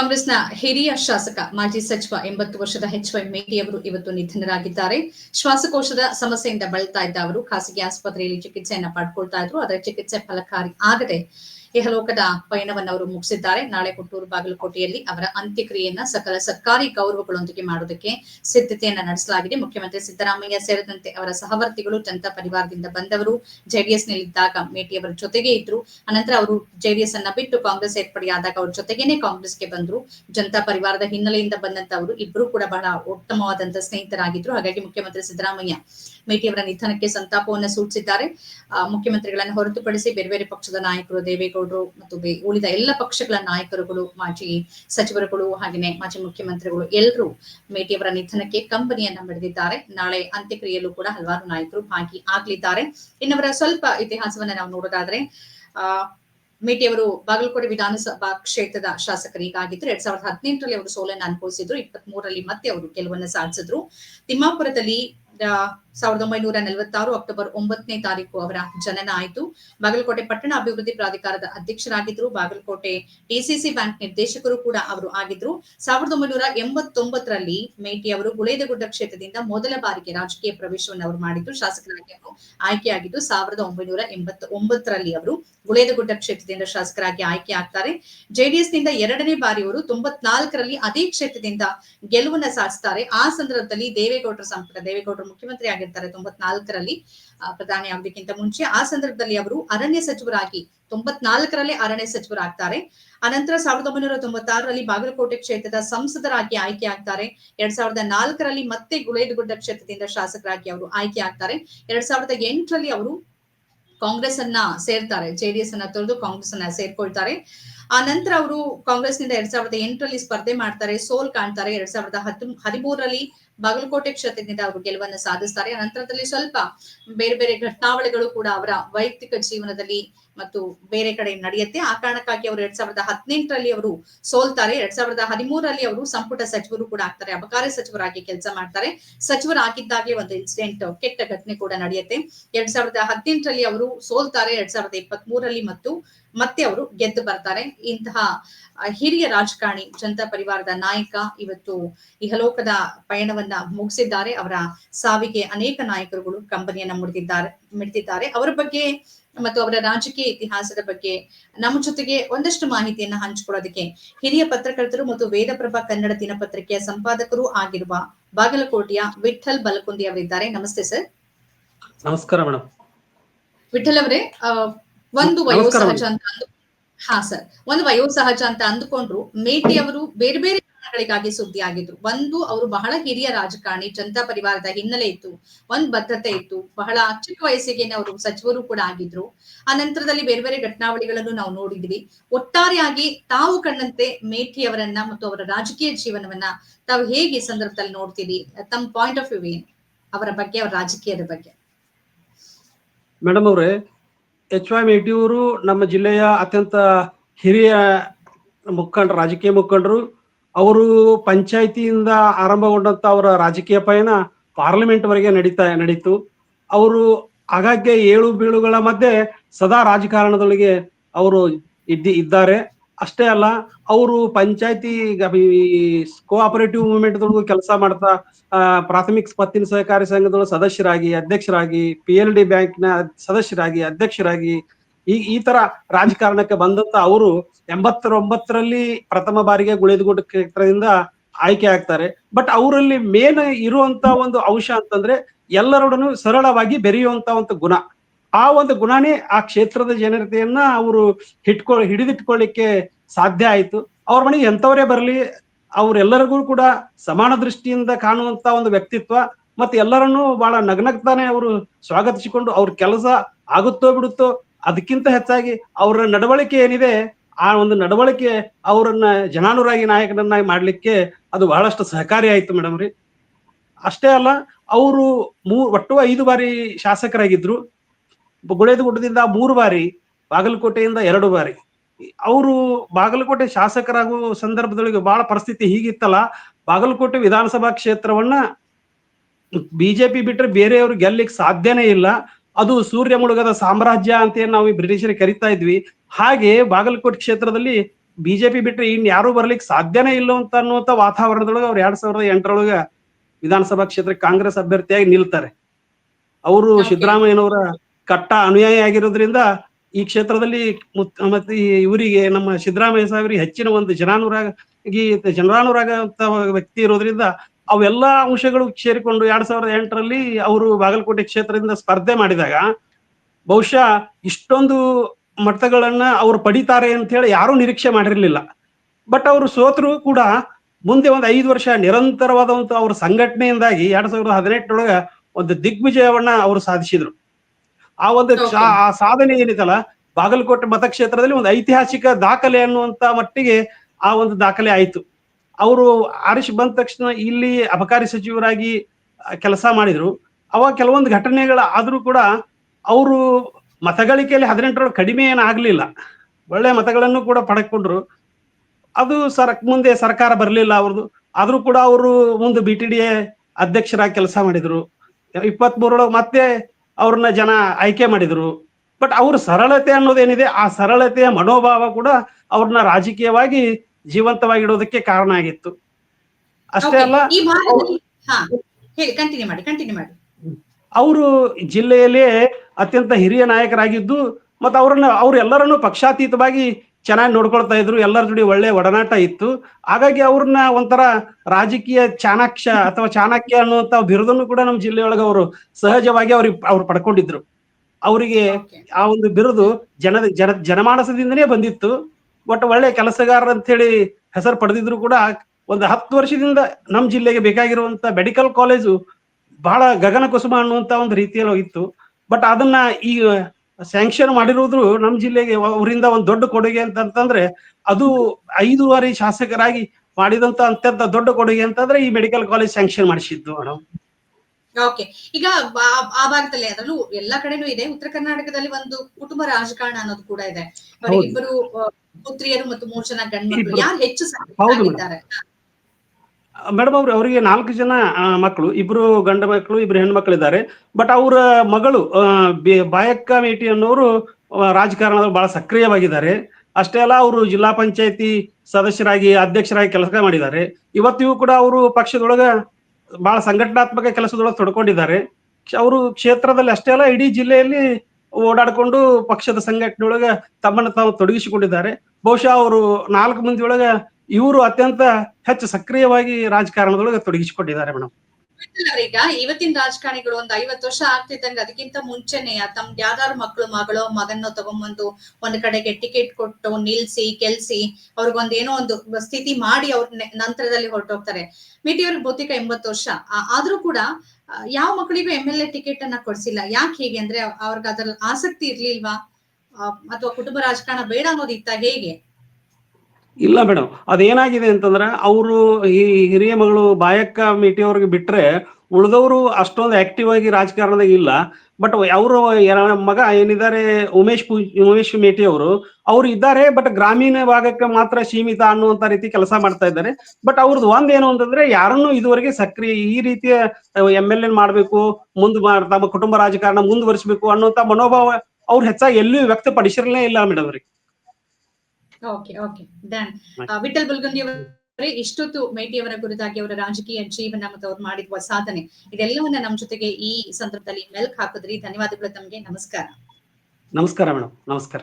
ಕಾಂಗ್ರೆಸ್ನ ಹಿರಿಯ ಶಾಸಕ ಮಾಜಿ ಸಚಿವ ಎಂಬತ್ತು ವರ್ಷದ ಎಚ್ ವೈ ಅವರು ಇವತ್ತು ನಿಧನರಾಗಿದ್ದಾರೆ. ಶ್ವಾಸಕೋಶದ ಸಮಸ್ಯೆಯಿಂದ ಬಳಲ್ತಾ ಇದ್ದ ಅವರು ಖಾಸಗಿ ಆಸ್ಪತ್ರೆಯಲ್ಲಿ ಚಿಕಿತ್ಸೆಯನ್ನ ಪಡ್ಕೊಳ್ತಾ ಇದ್ರು. ಅದರ ಚಿಕಿತ್ಸೆ ಫಲಕಾರಿ ಆಗದೆ ಇಹಲೋಕದ ಪಯಣವನ್ನು ಅವರು ಮುಗಿಸಿದ್ದಾರೆ. ನಾಳೆ ಕೊಟ್ಟೂರು ಬಾಗಲಕೋಟೆಯಲ್ಲಿ ಅವರ ಅಂತ್ಯಕ್ರಿಯೆಯನ್ನ ಸಕಲ ಸರ್ಕಾರಿ ಗೌರವಗಳೊಂದಿಗೆ ಮಾಡೋದಕ್ಕೆ ಸಿದ್ಧತೆಯನ್ನ ನಡೆಸಲಾಗಿದೆ. ಮುಖ್ಯಮಂತ್ರಿ ಸಿದ್ದರಾಮಯ್ಯ ಸೇರಿದಂತೆ ಅವರ ಸಹವರ್ತಿಗಳು, ಜನತಾ ಪರಿವಾರದಿಂದ ಬಂದವರು, ಜೆಡಿಎಸ್ ನಲ್ಲಿದ್ದಾಗ ಮೇಟಿ ಅವರ ಜೊತೆಗೆ ಇದ್ರು. ಅನಂತರ ಅವರು ಜೆಡಿಎಸ್ ಅನ್ನ ಬಿಟ್ಟು ಕಾಂಗ್ರೆಸ್ ಏರ್ಪಡೆಯಾದಾಗ ಅವ್ರ ಜೊತೆಗೇನೆ ಕಾಂಗ್ರೆಸ್ಗೆ ಬಂದ್ರು. ಜನತಾ ಪರಿವಾರದ ಹಿನ್ನೆಲೆಯಿಂದ ಬಂದಂತ ಅವರು ಇಬ್ರು ಕೂಡ ಬಹಳ ಉತ್ತಮವಾದಂತ ಸ್ನೇಹಿತರಾಗಿದ್ರು. ಹಾಗಾಗಿ ಮುಖ್ಯಮಂತ್ರಿ ಸಿದ್ದರಾಮಯ್ಯ ಮೇಟಿ ಅವರ ನಿಧನಕ್ಕೆ ಸಂತಾಪವನ್ನು ಸೂಚಿಸಿದ್ದಾರೆ. ಮುಖ್ಯಮಂತ್ರಿಗಳನ್ನು ಹೊರತುಪಡಿಸಿ ಬೇರೆ ಬೇರೆ ಪಕ್ಷದ ನಾಯಕರು ದೇವೇಗೌಡರು ಮತ್ತು ಉಳಿದ ಎಲ್ಲ ಪಕ್ಷಗಳ ನಾಯಕರುಗಳು, ಮಾಜಿ ಸಚಿವರುಗಳು ಹಾಗೆಯೇ ಮಾಜಿ ಮುಖ್ಯಮಂತ್ರಿಗಳು ಎಲ್ಲರೂ ಮೇಟಿ ಅವರ ನಿಧನಕ್ಕೆ ಕಂಬನಿಯನ್ನ ಮಿಡಿದಿದ್ದಾರೆ ನಾಳೆ ಅಂತ್ಯಕ್ರಿಯೆಯಲ್ಲೂ ಕೂಡ ಹಲವಾರು ನಾಯಕರು ಭಾಗಿ ಆಗ್ಲಿದ್ದಾರೆ. ಇನ್ನವರ ಸ್ವಲ್ಪ ಇತಿಹಾಸವನ್ನ ನಾವು ನೋಡೋದಾದ್ರೆ, ಆ ಮೇಟಿ ಅವರು ಬಾಗಲಕೋಟೆ ವಿಧಾನಸಭಾ ಕ್ಷೇತ್ರದ ಶಾಸಕರಿಗಾಗಿದ್ರು ಎರಡ್ ಸಾವಿರದ ಹದಿನೆಂಟರಲ್ಲಿ ಅವರು ಸೋಲನ್ನು ಅನುಭವಿಸಿದ್ರು. ಇಪ್ಪತ್ತ್ ಮೂರರಲ್ಲಿ ಮತ್ತೆ ಅವರು ಗೆಲುವನ್ನ ಸಾಧಿಸಿದ್ರು. ತಿಮ್ಮಾಪುರದಲ್ಲಿ ಸಾವಿರದ ಒಂಬೈನೂರ ನಲವತ್ತಾರು ಅಕ್ಟೋಬರ್ ಒಂಬತ್ತನೇ ತಾರೀಕು ಅವರ ಜನನ ಆಯಿತು. ಬಾಗಲಕೋಟೆ ಪಟ್ಟಣ ಅಭಿವೃದ್ಧಿ ಪ್ರಾಧಿಕಾರದ ಅಧ್ಯಕ್ಷರಾಗಿದ್ರು ಬಾಗಲಕೋಟೆ ಡಿಸಿಸಿ ಬ್ಯಾಂಕ್ ನಿರ್ದೇಶಕರು ಕೂಡ ಅವರು ಆಗಿದ್ರು ಸಾವಿರದ ಒಂಬೈನೂರ ಎಂಬತ್ತೊಂಬತ್ತರಲ್ಲಿ ಮೇಟಿ ಅವರು ಗುಳೇದಗುಡ್ಡ ಕ್ಷೇತ್ರದಿಂದ ಮೊದಲ ಬಾರಿಗೆ ರಾಜಕೀಯ ಪ್ರವೇಶವನ್ನು ಅವರು ಮಾಡಿದ್ರು ಶಾಸಕರಾಗಿ ಅವರು ಆಯ್ಕೆಯಾಗಿದ್ದು, ಸಾವಿರದ ಒಂಬೈನೂರ ಎಂಬತ್ತ ಒಂಬತ್ತರಲ್ಲಿ ಅವರು ಗುಳೇದಗುಡ್ಡ ಕ್ಷೇತ್ರದಿಂದ ಶಾಸಕರಾಗಿ ಆಯ್ಕೆ ಆಗ್ತಾರೆ. ಜೆಡಿಎಸ್ನಿಂದ ಎರಡನೇ ಬಾರಿ ಅವರು ತೊಂಬತ್ನಾಲ್ಕರಲ್ಲಿ ಅದೇ ಕ್ಷೇತ್ರದಿಂದ ಗೆಲುವನ್ನ ಸಾಧಿಸ್ತಾರೆ. ಆ ಸಂದರ್ಭದಲ್ಲಿ ದೇವೇಗೌಡರ ಸಂಪುಟ, ದೇವೇಗೌಡರು ಮುಖ್ಯಮಂತ್ರಿ ಆಗಿರ್ತಾರೆ ತೊಂಬತ್ನಾಲ್ಕರಲ್ಲಿ ಪ್ರಧಾನಿ ಆಗ್ಬೇಕಿಂತ ಮುಂಚೆ. ಆ ಸಂದರ್ಭದಲ್ಲಿ ಅವರು ಅರಣ್ಯ ಸಚಿವರಾಗಿ ತೊಂಬತ್ನಾಲ್ಕರಲ್ಲಿ ಅರಣ್ಯ ಸಚಿವರಾಗ್ತಾರೆ. ಅನಂತರ ಸಾವಿರದ ಒಂಬೈನೂರ ತೊಂಬತ್ತಾರರಲ್ಲಿ ಬಾಗಲಕೋಟೆ ಕ್ಷೇತ್ರದ ಸಂಸದರಾಗಿ ಆಯ್ಕೆ ಆಗ್ತಾರೆ. ಎರಡ್ ಸಾವಿರದ ನಾಲ್ಕರಲ್ಲಿ ಮತ್ತೆ ಗುಳೇದಗುಡ್ಡ ಕ್ಷೇತ್ರದಿಂದ ಶಾಸಕರಾಗಿ ಅವರು ಆಯ್ಕೆ ಆಗ್ತಾರೆ. ಎರಡ್ ಸಾವಿರದ ಎಂಟರಲ್ಲಿ ಅವರು ಕಾಂಗ್ರೆಸ್ ಅನ್ನ ಸೇರ್ತಾರೆ ಜೆಡಿಎಸ್ ಅನ್ನ ತೊರೆದು ಕಾಂಗ್ರೆಸ್ ಅನ್ನ ಸೇರ್ಕೊಳ್ತಾರೆ. ಆ ನಂತರ ಅವರು ಕಾಂಗ್ರೆಸ್ನಿಂದ ಎರಡ್ ಸಾವಿರದ ಎಂಟರಲ್ಲಿ ಸ್ಪರ್ಧೆ ಮಾಡ್ತಾರೆ, ಸೋಲ್ ಕಾಣ್ತಾರೆ. ಎರಡ್ ಸಾವಿರದ ಹತ್ತು, ಹದಿಮೂರರಲ್ಲಿ ಬಾಗಲಕೋಟೆ ಕ್ಷೇತ್ರದಿಂದ ಅವರು ಗೆಲುವನ್ನು ಸಾಧಿಸ್ತಾರೆ. ನಂತರದಲ್ಲಿ ಸ್ವಲ್ಪ ಬೇರೆ ಬೇರೆ ಘಟನಾವಳಿಗಳು ಕೂಡ ಅವರ ವೈಯಕ್ತಿಕ ಜೀವನದಲ್ಲಿ ಮತ್ತು ಬೇರೆ ಕಡೆ ನಡೆಯುತ್ತೆ. ಆ ಕಾರಣಕ್ಕಾಗಿ ಅವರು ಎರಡ್ ಸಾವಿರದ ಹದಿನೆಂಟರಲ್ಲಿ ಅವರು ಸೋಲ್ತಾರೆ. ಎರಡ್ ಸಾವಿರದ ಹದಿಮೂರರಲ್ಲಿ ಅವರು ಸಂಪುಟ ಸಚಿವರು ಕೂಡ ಆಗ್ತಾರೆ. ಅಬಕಾರಿ ಸಚಿವರಾಗಿ ಕೆಲಸ ಮಾಡ್ತಾರೆ. ಸಚಿವರಾಗಿದ್ದಾಗೆ ಒಂದು ಇನ್ಸಿಡೆಂಟ್ ಕೆಟ್ಟ ಘಟನೆ ಕೂಡ ನಡೆಯುತ್ತೆ. ಎರಡ್ ಸಾವಿರದ ಹದಿನೆಂಟರಲ್ಲಿ ಅವರು ಸೋಲ್ತಾರೆ. ಎರಡ್ ಸಾವಿರದ ಇಪ್ಪತ್ತ್ ಮೂರರಲ್ಲಿ ಮತ್ತು ಮತ್ತೆ ಅವರು ಗೆದ್ದು ಬರ್ತಾರೆ. ಇಂತಹ ಹಿರಿಯ ರಾಜಕಾರಣಿ, ಜನತಾ ಪರಿವಾರದ ನಾಯಕ ಇವತ್ತು ಇಹಲೋಕದ ಪಯಣವನ್ನ ಮುಗಿಸಿದ್ದಾರೆ. ಅವರ ಸಾವಿಗೆ ಅನೇಕ ನಾಯಕರುಗಳು ಕಂಬನಿಯನ್ನ ಮುಡಿದಿದ್ದಾರೆ ಮಿಡ್ತಿದ್ದಾರೆ ಅವರ ಬಗ್ಗೆ ಮತ್ತು ಅವರ ರಾಜಕೀಯ ಇತಿಹಾಸದ ಬಗ್ಗೆ ನಮ್ಮ ಜೊತೆಗೆ ಒಂದಷ್ಟು ಮಾಹಿತಿಯನ್ನ ಹಂಚಿಕೊಳ್ಳೋದಕ್ಕೆ ಹಿರಿಯ ಪತ್ರಕರ್ತರು ಮತ್ತು ವೇದಪ್ರಭಾ ಕನ್ನಡ ದಿನಪತ್ರಿಕೆಯ ಸಂಪಾದಕರು ಆಗಿರುವ ಬಾಗಲಕೋಟೆಯ ವಿಠಲ್ ಬಲಕುಂದಿ ಅವರಿದ್ದಾರೆ. ನಮಸ್ತೆ ಸರ್. ನಮಸ್ಕಾರ ಮೇಡಮ್ ವಿಠಲ್ ಅವರೇ ಒಂದು ವಯೋಸಹಜ ಅಂತ ಹಾ ಸರ್ ಒಂದು ವಯೋಸಹಜ ಅಂತ ಅಂದುಕೊಂಡ್ರು. ಮೇಟಿ ಅವರು ಬೇರೆ ಬೇರೆ ಕಾರಣಗಳಿಗಾಗಿ ಸುದ್ದಿ ಆಗಿದ್ರು ಒಂದು, ಅವರು ಬಹಳ ಹಿರಿಯ ರಾಜಕಾರಣಿ ಜನತಾ ಪರಿವಾರದ ಹಿನ್ನೆಲೆ ಇತ್ತು, ಒಂದ್ ಬದ್ಧತೆ ಇತ್ತು, ಬಹಳ ಚಿಕ್ಕ ವಯಸ್ಸಿಗೆ ಅವರು ಸಚಿವರು ಕೂಡ ಆಗಿದ್ರು. ಆ ನಂತರದಲ್ಲಿ ಬೇರೆ ಬೇರೆ ಘಟನಾವಳಿಗಳನ್ನು ನಾವು ನೋಡಿದ್ವಿ. ಒಟ್ಟಾರೆಯಾಗಿ ತಾವು ಕಂಡಂತೆ ಮೇಟಿ ಅವರನ್ನ ಮತ್ತು ಅವರ ರಾಜಕೀಯ ಜೀವನವನ್ನ ತಾವು ಹೇಗೆ ಸಂದರ್ಭದಲ್ಲಿ ನೋಡ್ತೀರಿ? ತಮ್ಮ ಪಾಯಿಂಟ್ ಆಫ್ ವ್ಯೂ ಏನು? ಅವರ ಬಗ್ಗೆ, ಅವರ ರಾಜಕೀಯದ ಬಗ್ಗೆ. ಮೇಡಮ್ ಅವರೇ ಎಚ್ ವೈ ಮೇಟಿಯವರು ನಮ್ಮ ಜಿಲ್ಲೆಯ ಅತ್ಯಂತ ಹಿರಿಯ ಮುಖಂಡರು ರಾಜಕೀಯ ಮುಖಂಡರು ಅವರು ಪಂಚಾಯಿತಿಯಿಂದ ಆರಂಭಗೊಂಡಂತ ಅವರ ರಾಜಕೀಯ ಪಯಣ ಪಾರ್ಲಿಮೆಂಟ್ ವರೆಗೆ ನಡೀತಾ, ನಡೀತು. ಅವರು ಆಗಾಗ್ಗೆ ಏಳು ಬೀಳುಗಳ ಮಧ್ಯೆ ಸದಾ ರಾಜಕಾರಣದೊಳಗೆ ಅವರು ಇದ್ದಿ, ಇದ್ದಾರೆ. ಅಷ್ಟೇ ಅಲ್ಲ, ಅವರು ಪಂಚಾಯತಿ ಕೋಆಪರೇಟಿವ್ ಮೂವ್ಮೆಂಟ್ ದೊಳಗೂ ಕೆಲಸ ಮಾಡ್ತಾ ಪ್ರಾಥಮಿಕ ಪತ್ತಿನ ಸಹಕಾರಿ ಸಂಘದೊಳಗೆ ಸದಸ್ಯರಾಗಿ, ಅಧ್ಯಕ್ಷರಾಗಿ ಪಿ ಎಲ್ ಡಿ ಬ್ಯಾಂಕ್ನ ಸದಸ್ಯರಾಗಿ, ಅಧ್ಯಕ್ಷರಾಗಿ ಈ ಈ ತರ ರಾಜಕಾರಣಕ್ಕೆ ಬಂದಂತ ಅವರು ಎಂಬತ್ತರೊಂಬತ್ತರಲ್ಲಿ ಪ್ರಥಮ ಬಾರಿಗೆ ಗುಳೇದಗುಡ್ಡ ಕ್ಷೇತ್ರದಿಂದ ಆಯ್ಕೆ ಆಗ್ತಾರೆ. ಬಟ್ ಅವರಲ್ಲಿ ಮೇನ್ ಇರುವಂತ ಒಂದು ಅಂಶ ಅಂತಂದ್ರೆ ಎಲ್ಲರೊಡನು ಸರಳವಾಗಿ ಬೆರೆಯುವಂತ ಒಂದು ಗುಣ. ಆ ಒಂದು ಗುಣನೇ ಆ ಕ್ಷೇತ್ರದ ಜನತೆಯನ್ನ ಅವರು ಹಿಟ್ಕೊ ಹಿಡಿದಿಟ್ಕೊಳ್ಳಿಕ್ಕೆ ಸಾಧ್ಯ ಆಯ್ತು. ಅವ್ರ ಮನೆಗೆ ಎಂಥವರೇ ಬರಲಿ, ಅವರೆಲ್ಲರಿಗೂ ಕೂಡ ಸಮಾನ ದೃಷ್ಟಿಯಿಂದ ಕಾಣುವಂತ ಒಂದು ವ್ಯಕ್ತಿತ್ವ ಮತ್ತೆ ಎಲ್ಲರನ್ನೂ ಬಹಳ ನಗ್ನಗ್ತಾನೆ ಅವರು ಸ್ವಾಗತಿಸಿಕೊಂಡು ಅವ್ರ ಕೆಲಸ ಆಗುತ್ತೋ ಬಿಡುತ್ತೋ ಅದಕ್ಕಿಂತ ಹೆಚ್ಚಾಗಿ ಅವರ ನಡವಳಿಕೆ ಏನಿದೆ, ಆ ಒಂದು ನಡವಳಿಕೆ ಅವರನ್ನ ಜನಾನುರಾಗಿ ನಾಯಕನನ್ನಾಗಿ ಮಾಡ್ಲಿಕ್ಕೆ ಅದು ಬಹಳಷ್ಟು ಸಹಕಾರಿ ಆಯ್ತು ಮೇಡಮ್ ರೀ ಅಷ್ಟೇ ಅಲ್ಲ, ಅವರು ಮೂ, ಒಟ್ಟು ಐದು ಬಾರಿ ಶಾಸಕರಾಗಿದ್ರು. ಗುಳೇದಗುಡ್ಡದಿಂದ ಮೂರು ಬಾರಿ, ಬಾಗಲಕೋಟೆಯಿಂದ ಎರಡು ಬಾರಿ. ಅವರು ಬಾಗಲಕೋಟೆ ಶಾಸಕರಾಗುವ ಸಂದರ್ಭದೊಳಗೆ ಬಹಳ ಪರಿಸ್ಥಿತಿ ಹೀಗಿತ್ತಲ್ಲ, ಬಾಗಲಕೋಟೆ ವಿಧಾನಸಭಾ ಕ್ಷೇತ್ರವನ್ನ ಬಿಜೆಪಿ ಬಿಟ್ರೆ ಬೇರೆಯವರು ಗೆಲ್ಲಿಕ್ ಸಾಧ್ಯನೇ ಇಲ್ಲ. ಅದು ಸೂರ್ಯ ಮುಳುಗದ ಸಾಮ್ರಾಜ್ಯ ಅಂತ ಏನ್ ನಾವು ಈ ಬ್ರಿಟಿಷರಿಗೆ ಕರಿತಾ ಇದ್ವಿ ಹಾಗೆ ಬಾಗಲಕೋಟೆ ಕ್ಷೇತ್ರದಲ್ಲಿ ಬಿಜೆಪಿ ಬಿಟ್ರೆ ಇನ್ ಯಾರು ಬರ್ಲಿಕ್ಕೆ ಸಾಧ್ಯನೇ ಇಲ್ಲ ಅಂತ ಅನ್ನುವಂತ ವಾತಾವರಣದೊಳಗೆ ಅವ್ರು ಎರಡ್ ಸಾವಿರದ ಎಂಟರೊಳಗ ವಿಧಾನಸಭಾ ಕ್ಷೇತ್ರಕ್ಕೆ ಕಾಂಗ್ರೆಸ್ ಅಭ್ಯರ್ಥಿಯಾಗಿ ನಿಲ್ತಾರೆ ಅವರು. ಸಿದ್ದರಾಮಯ್ಯನವರ ಕಟ್ಟ ಅನುಯಾಯಿ ಆಗಿರೋದ್ರಿಂದ ಈ ಕ್ಷೇತ್ರದಲ್ಲಿ ಮುತ್- ಮತ್ತೆ ಈ ಇವರಿಗೆ ನಮ್ಮ ಸಿದ್ದರಾಮಯ್ಯ ಸಾಹೇಬರಿಗೆ ಹೆಚ್ಚಿನ ಒಂದು ಜನಾನುರಾಗಿ ಜನರಾನುರಾಗ ಅಂತ ವ್ಯಕ್ತಿ ಇರೋದ್ರಿಂದ ಅವೆಲ್ಲಾ ಅಂಶಗಳು ಸೇರಿಕೊಂಡು ಎರಡ್ ಸಾವಿರದ ಎಂಟರಲ್ಲಿ ಅವರು ಬಾಗಲಕೋಟೆ ಕ್ಷೇತ್ರದಿಂದ ಸ್ಪರ್ಧೆ ಮಾಡಿದಾಗ ಬಹುಶಃ ಇಷ್ಟೊಂದು ಮತಗಳನ್ನ ಅವ್ರು ಪಡಿತಾರೆ ಅಂತ ಹೇಳಿ ಯಾರೂ ನಿರೀಕ್ಷೆ ಮಾಡಿರ್ಲಿಲ್ಲ. ಬಟ್ ಅವರು ಸೋತರು ಕೂಡ ಮುಂದೆ ಒಂದು ಐದು ವರ್ಷ ನಿರಂತರವಾದಂತ ಅವ್ರ ಸಂಘಟನೆಯಿಂದಾಗಿ ಎರಡ್ ಸಾವಿರದ ಹದಿನೆಂಟರೊಳಗ ಒಂದು ದಿಗ್ವಿಜಯವನ್ನ ಅವರು ಸಾಧಿಸಿದ್ರು. ಆ ಒಂದು. ಆ ಸಾಧನೆ ಏನಿದಲ್ಲ ಬಾಗಲಕೋಟೆ ಮತಕ್ಷೇತ್ರದಲ್ಲಿ ಒಂದು ಐತಿಹಾಸಿಕ ದಾಖಲೆ ಅನ್ನುವಂತ ಮಟ್ಟಿಗೆ ಆ ಒಂದು ದಾಖಲೆ ಆಯ್ತು. ಅವರು ಆರಿಶ್ ಬಂದ ತಕ್ಷಣ ಇಲ್ಲಿ ಅಬಕಾರಿ ಸಚಿವರಾಗಿ ಕೆಲಸ ಮಾಡಿದ್ರು. ಅವಾಗ ಕೆಲವೊಂದು ಘಟನೆಗಳ ಆದರೂ ಕೂಡ ಅವರು ಮತಗಳಿಕೆಯಲ್ಲಿ ಹದಿನೆಂಟರೊಳಗೆ ಕಡಿಮೆ ಏನಾಗ್ಲಿಲ್ಲ ಒಳ್ಳೆ ಮತಗಳನ್ನು ಕೂಡ ಪಡ್ಕೊಂಡ್ರು ಅದು ಸರ್, ಮುಂದೆ ಸರ್ಕಾರ ಬರಲಿಲ್ಲ ಅವ್ರದ್ದು. ಆದರೂ ಕೂಡ ಅವರು ಮುಂದೆ ಬಿ ಟಿ ಡಿ ಅಧ್ಯಕ್ಷರಾಗಿ ಕೆಲಸ ಮಾಡಿದ್ರು. ಇಪ್ಪತ್ತ್ ಮೂರೊಳಗೆ ಮತ್ತೆ ಅವ್ರನ್ನ ಜನ ಆಯ್ಕೆ ಮಾಡಿದ್ರು. ಬಟ್ ಅವ್ರ ಸರಳತೆ ಅನ್ನೋದೇನಿದೆ, ಆ ಸರಳತೆಯ ಮನೋಭಾವ ಕೂಡ ಅವ್ರನ್ನ ರಾಜಕೀಯವಾಗಿ ಜೀವಂತವಾಗಿಡೋದಕ್ಕೆ ಕಾರಣ ಆಗಿತ್ತು. ಅಷ್ಟೇ. ಅಲ್ಲ ಅವರು ಜಿಲ್ಲೆಯಲ್ಲಿ ಅತ್ಯಂತ ಹಿರಿಯ ನಾಯಕರಾಗಿದ್ದು ಮತ್ತು ಅವ್ರನ್ನ ಅವ್ರ ಎಲ್ಲರನ್ನು ಪಕ್ಷಾತೀತವಾಗಿ ಚೆನ್ನಾಗಿ ನೋಡ್ಕೊಳ್ತಾ ಇದ್ರು. ಎಲ್ಲರ ಜೊತೆ ಒಳ್ಳೆ ಒಡನಾಟ ಇತ್ತು. ಹಾಗಾಗಿ ಅವ್ರನ್ನ ಒಂಥರ ರಾಜಕೀಯ ಚಾಣಾಕ್ಷ ಅಥವಾ ಚಾಣಕ್ಯ ಅನ್ನುವಂತ ಬಿರುದನ್ನು ಕೂಡ ನಮ್ಮ ಜಿಲ್ಲೆಯೊಳಗೆ ಅವರು ಸಹಜವಾಗಿ ಅವ್ರಿಗೆ ಅವ್ರು ಪಡ್ಕೊಂಡಿದ್ರು. ಅವರಿಗೆ ಆ ಒಂದು ಬಿರುದು ಜನ ಜನ ಜನಮಾನಸದಿಂದನೇ ಬಂದಿತ್ತು. ಬಟ್ ಒಳ್ಳೆ ಕೆಲಸಗಾರ ಅಂತ ಹೇಳಿ ಹೆಸರು ಪಡೆದಿದ್ರು ಕೂಡ ಒಂದು ಹತ್ತು ವರ್ಷದಿಂದ ನಮ್ಮ ಜಿಲ್ಲೆಗೆ ಬೇಕಾಗಿರುವಂತ ಮೆಡಿಕಲ್ ಕಾಲೇಜು ಬಹಳ ಗಗನ ಕುಸುಮ ಅನ್ನುವಂತ ಒಂದು ರೀತಿಯಲ್ಲಿ ಹೋಗಿತ್ತು. ಬಟ್ ಅದನ್ನ ಈ ಸ್ಯಾಂಕ್ಷನ್ ಮಾಡಿರೋದ್ರು ನಮ್ಮ ಜಿಲ್ಲೆಗೆ ಅವರಿಂದ ಒಂದು ದೊಡ್ಡ ಕೊಡುಗೆ ಅಂತ ಅಂತಂದ್ರೆ ಅದು ಐದೂವರೆ ಶಾಸಕರಾಗಿ ಮಾಡಿದಂತ ಅತ್ಯಂತ ದೊಡ್ಡ ಕೊಡುಗೆ ಅಂತಂದ್ರೆ ಈ ಮೆಡಿಕಲ್ ಕಾಲೇಜ್ ಸ್ಯಾಂಕ್ಷನ್ ಮಾಡಿಸಿದ್ದು ಮೇಡಮ್ ಓಕೆ ಈಗ ಆ ಭಾಗದಲ್ಲಿ ಅದರಲ್ಲೂ ಎಲ್ಲಾ ಕಡೆನೂ ಇದೆ. ಉತ್ತರ ಕರ್ನಾಟಕದಲ್ಲಿ ಒಂದು ಕುಟುಂಬ ರಾಜಕಾರಣ ಅನ್ನೋದು ಕೂಡ ಇದೆ. ಇಬ್ಬರು ಪುತ್ರಿಯರು ಮತ್ತು ಮೂರು ಜನ ಗಂಡು ಯಾರು ಹೆಚ್ಚು ಮೇಡಮ್. ಅವ್ರು ಅವರಿಗೆ ನಾಲ್ಕು ಜನ ಮಕ್ಕಳು ಇಬ್ರು ಗಂಡ ಮಕ್ಕಳು ಇಬ್ರು ಹೆಣ್ಮಕ್ಳು ಇದ್ದಾರೆ ಬಟ್ ಅವರ ಮಗಳು ಬಾಯಕ್ಕ ಮೇಟಿ ಅನ್ನೋರು ರಾಜಕಾರಣದ ರಾಜಕಾರಣದಲ್ಲಿ ಬಹಳ ಸಕ್ರಿಯವಾಗಿದ್ದಾರೆ. ಅಷ್ಟೇ ಅಲ್ಲ ಅವರು ಜಿಲ್ಲಾ ಪಂಚಾಯತಿ ಸದಸ್ಯರಾಗಿ ಅಧ್ಯಕ್ಷರಾಗಿ ಕೆಲಸ ಮಾಡಿದ್ದಾರೆ. ಇವತ್ತಿಗೂ ಕೂಡ ಅವರು ಪಕ್ಷದೊಳಗ ಬಹಳ ಸಂಘಟನಾತ್ಮಕ ಕೆಲಸದೊಳಗೆ ತೊಡ್ಕೊಂಡಿದ್ದಾರೆ. ಅವರು ಕ್ಷೇತ್ರದಲ್ಲಿ ಅಷ್ಟೇ ಅಲ್ಲ, ಇಡೀ ಜಿಲ್ಲೆಯಲ್ಲಿ ಓಡಾಡಿಕೊಂಡು ಪಕ್ಷದ ಸಂಘಟನೆಯೊಳಗೆ ತಮ್ಮನ್ನು ತಾವು ತೊಡಗಿಸಿಕೊಂಡಿದ್ದಾರೆ. ಬಹುಶಃ ಅವರು ನಾಲ್ಕು ಮಂದಿ ಒಳಗ ಇವರು ಅತ್ಯಂತ ಹೆಚ್ಚು ಸಕ್ರಿಯವಾಗಿ ರಾಜಕಾರಣದೊಳಗೆ ತೊಡಗಿಸಿಕೊಂಡಿದ್ದಾರೆ ಮೇಡಮ್. ಈಗ ಇವತ್ತಿನ ರಾಜಕಾರಣಿಗಳು ಒಂದ್ ಐವತ್ತು ವರ್ಷ ಆಗ್ತಿದ್ದಂಗೆ ಅದಕ್ಕಿಂತ ಮುಂಚೆನೆ ತಮ್ ಯಾವ್ದಾದ್ರು ಮಕ್ಕಳು ಮಗಳು, ಮಗನ್ನ ತಗೊಂಬಂದು ಒಂದ್ ಕಡೆಗೆ ಟಿಕೆಟ್ ಕೊಟ್ಟು ನಿಲ್ಸಿ, ಕೆಲ್ಸಿ ಅವ್ರಿಗೊಂದ್ ಏನೋ ಒಂದು ಸ್ಥಿತಿ ಮಾಡಿ ಅವ್ರ ನಂತರದಲ್ಲಿ ಹೊರಟೋಗ್ತಾರೆ. ಮೇಟಿ ಅವ್ರಿಗೆ ಬಹುತೇಕ ಎಂಬತ್ತು ವರ್ಷ. ಆದ್ರೂ ಕೂಡ ಯಾವ ಮಕ್ಕಳಿಗೂ ಎಂ ಎಲ್ ಎ ಟಿಕೆಟ್ ಅನ್ನ ಕೊಡ್ಸಿಲ್ಲ. ಯಾಕೆ ಹೇಗೆ ಅಂದ್ರೆ ಅವ್ರಿಗೆ ಅದ್ರಲ್ಲಿ ಆಸಕ್ತಿ ಇರ್ಲಿಲ್ವಾ? ಅಥವಾ ಕುಟುಂಬ ರಾಜಕಾರಣ ಬೇಡ ಅನ್ನೋದಿತ್ತ ಹೇಗೆ? ಇಲ್ಲ ಮೇಡಮ್ ಅದೇನಾಗಿದೆ ಅಂತಂದ್ರೆ ಅವರು ಈ ಹಿರಿಯ ಮಗಳು ಬಾಯಕ್ಕ ಅವ್ರಿಗೆ ಬಿಟ್ರೆ ಉಳಿದವರು ಅಷ್ಟೊಂದು ಆಕ್ಟಿವ್ ಆಗಿ ರಾಜಕಾರಣದಾಗ ಇಲ್ಲ. ಬಟ್ ಅವರು ಮಗ ಏನಿದ್ದಾರೆ, ಉಮೇಶ್ ಉಮೇಶ್ ಮೇಟಿ ಅವರು, ಅವ್ರು ಇದ್ದಾರೆ ಬಟ್ ಗ್ರಾಮೀಣ ಭಾಗಕ್ಕೆ ಮಾತ್ರ ಸೀಮಿತ ಅನ್ನುವಂತ ರೀತಿ ಕೆಲಸ ಮಾಡ್ತಾ ಇದ್ದಾರೆ. ಬಟ್ ಅವ್ರದ್ದು ಏನು ಅಂತಂದ್ರೆ ಯಾರನ್ನು ಇದುವರೆಗೆ ಸಕ್ರಿಯ ಈ ರೀತಿಯ ಎಂ ಎಲ್ ಎನ್ ಮಾಡ್ಬೇಕು, ಮುಂದ್ ತಮ್ಮ ಕುಟುಂಬ ರಾಜಕಾರಣ ಮುಂದುವರಿಸಬೇಕು ಅನ್ನುವಂತ ಮನೋಭಾವ ಅವ್ರು ಹೆಚ್ಚಾಗಿ ಎಲ್ಲೂ ವ್ಯಕ್ತಪಡಿಸಿರಲೇ ಇಲ್ಲ ಮೇಡಮ್ ಅವ್ರಿಗೆ. Okay okay done Vittal Balgandi ಅವರೇ ಇಷ್ಟೊತ್ತು ಮೇಟಿಯವರ ಕುರಿತಾಗಿ ಅವರ ರಾಜಕೀಯ ಜೀವನ ಮತ್ತು ಅವ್ರು ಮಾಡಿರುವ ಸಾಧನೆ. ಇದೆಲ್ಲವನ್ನ ನಮ್ಮ ಜೊತೆಗೆ ಈ ಸಂದರ್ಭದಲ್ಲಿ ಮೆಲ್ಕ್ ಹಾಕಿದ್ರಿ. ಧನ್ಯವಾದಗಳು ತಮಗೆ. ನಮಸ್ಕಾರ. ನಮಸ್ಕಾರ ಮೇಡಮ್. ನಮಸ್ಕಾರ.